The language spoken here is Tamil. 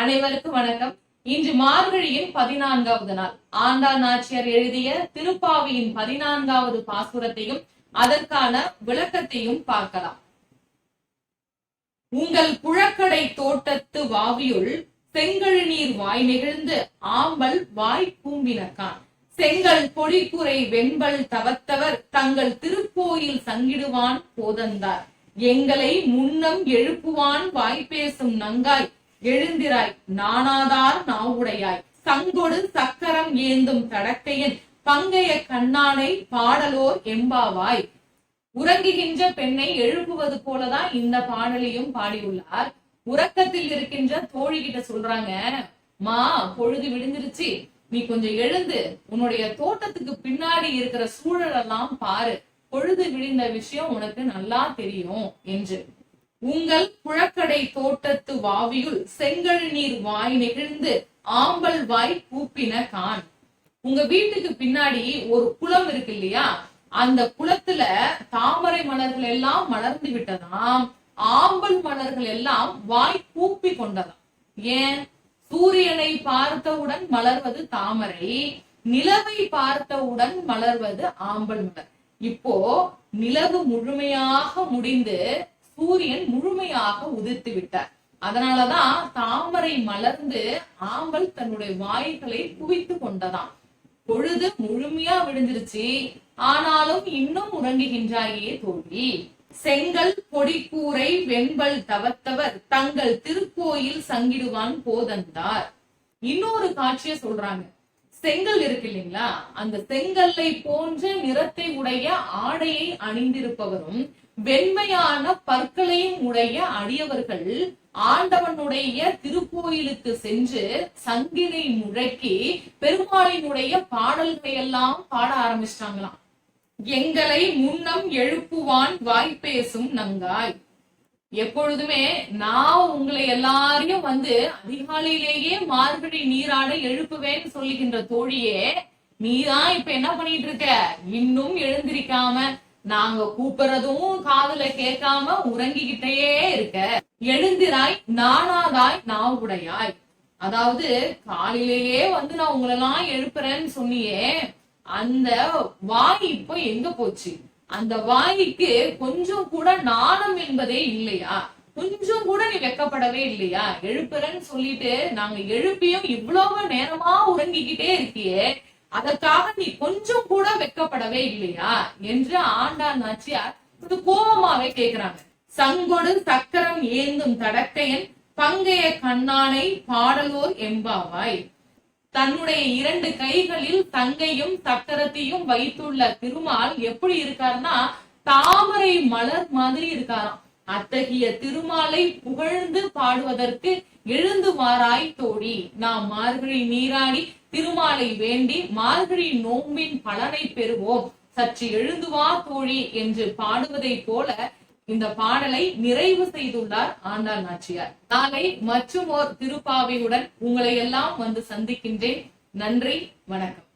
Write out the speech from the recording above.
அனைவருக்கும் வணக்கம். இன்று மார்கழியின் பதினான்காவது நாள். ஆண்டா நாச்சியார் எழுதிய திருப்பாவியின் பதினான்காவது பாசுரத்தையும் அதற்கான விளக்கத்தையும் பார்க்கலாம். உங்கள் புழக்கடை தோட்டத்து வாவியுள் செங்கழு நீர் வாய் நெகிழ்ந்து ஆம்பல் வாய் கூம்பினக்கான் செங்கல் பொடிக்குறை வெண்பல் தவத்தவர் தங்கள் திருக்கோயில் சங்கிடுவான் போதந்தார். எங்களை முன்னம் எழுப்புவான் வாய் பேசும் நங்காய் எழுந்திராய் நானாதார் நாவுடையாய். சங்கொடு சக்கரம் ஏந்தும் தடக்கையன் பங்கைய கண்ணானை பாடலோர் எம்பாவாய். உறங்குகின்ற பெண்ணை எழுப்புவது போலதான் இந்த பாடலையும் பாடியுள்ளார். உறக்கத்தில் இருக்கின்ற தோழி கிட்ட சொல்றாங்க மா பொழுது விடிஞ்சிருச்சு. நீ கொஞ்சம் எழுந்து உன்னுடைய தோட்டத்துக்கு பின்னாடி இருக்கிற சூழலெல்லாம் பாரு. பொழுது விடிந்த விஷயம் உனக்கு நல்லா தெரியும் என்று. உங்கள் புழக்கடை தோட்டத்து வாவியுள் செங்கல் நீர் வாய் நெகிழ்ந்து ஆம்பல் வாய் கூப்பின கான். உங்க வீட்டுக்கு பின்னாடி ஒரு குளம் இருக்கு இல்லையா? அந்த குளத்துல தாமரை மலர்கள் எல்லாம் மலர்ந்து விட்டதாம். ஆம்பல் மலர்கள் எல்லாம் வாய் கூப்பி கொண்டதாம். ஏன்? சூரியனை பார்த்தவுடன் மலர்வது தாமரை நிலவை பார்த்தவுடன் மலர்வது ஆம்பல் மலர். இப்போ நிலவு முழுமையாக முடிந்து சூரியன் முழுமையாக உதிர்த்து விட்டார். அதனாலதான் தாமரை மலர்ந்து ஆம்பல் தன்னுடைய வாய்களை குவித்து கொண்டதாம். பொழுது முழுமையா விழுந்துருச்சு ஆனாலும் இன்னும் உறங்குகின்றாயே தோல்வி செங்கல் பொடிக்கூரை வெண்பல் தவத்தவர் தங்கள் திருக்கோயில் சங்கிடுவான் போதந்தார். இன்னொரு காட்சிய சொல்றாங்க. செங்கல் இருக்கு இல்லைங்களா? அந்த செங்கல்லை போன்ற நிறத்தை உடைய ஆடையை அணிந்திருப்பவரும் வெண்மையான பற்களையும் உடைய அடியவர்கள் ஆண்டவனுடைய திருக்கோயிலுக்கு சென்று சங்கினை முழக்கி பெருமாளினுடைய பாடல்களை எல்லாம் பாட ஆரம்பிச்சிட்டாங்களாம். எங்களை முன்னம் எழுப்புவான் வாய்ப்பேசும் நங்காய். எப்பொழுதுமே நான் உங்களை எல்லாரையும் வந்து அதிகாலையிலேயே மார்கழி நீராட எழுப்புவேன்னு சொல்லுகின்ற தோழியே நீதான் இப்ப என்ன பண்ணிட்டு இருக்க இன்னும் எழுந்திருக்காம நாங்க கூப்பிடுறதும் காதுல கேட்காம உறங்கிக்கிட்டே இருக்க. எழுந்திராய் நானாதாய் நாவுடையாய். அதாவது காலையிலேயே வந்து நான் உங்களெல்லாம் எழுப்புறேன்னு சொன்னியே அந்த வாய் இப்போ எங்க போச்சு? அந்த வாய்க்கு கொஞ்சம் கூட நாணம் என்பதே இல்லையா? கொஞ்சம் கூட நீ வெக்கப்படவே இல்லையா? எழுப்புறேன்னு சொல்லிட்டு நாங்க எழுப்பியும் இவ்வளவு நேரமா உறங்கிக்கிட்டே இருக்கியே அதற்காக நீ கொஞ்சம் கூட வெக்கப்படவே இல்லையா? என்று ஆண்டான் நாச்சியார் இது கோபமாவே கேக்குறாங்க. சங்கொடு சக்கரம் ஏந்தும் தடக்கையன் பங்கைய கண்ணானை பாடலோர் எம்பாவாய் தன்னுடைய இரண்டு கைகளில் தங்கையும் சக்கரத்தையும் வைத்துள்ள திருமால் எப்படி இருக்காருன்னா தாமரை மலர் மாதிரி இருக்காராம். அத்தகைய திருமாலை புகழ்ந்து பாடுவதற்கு எழுந்து வாராய் தோழி நாம் மார்கழி நீராடி திருமாலை வேண்டி மார்கழி நோம்பின் பலனை பெறுவோம். சற்று எழுந்து வா தோழி என்று பாடுவதை போல இந்த பாடலை நிறைவு செய்துள்ளார் ஆண்டாள் நாச்சியார். நாளை மற்றும் ஓர் திருப்பாவையுடன் உங்களை எல்லாம் வந்து சந்திக்கின்றேன். நன்றி வணக்கம்.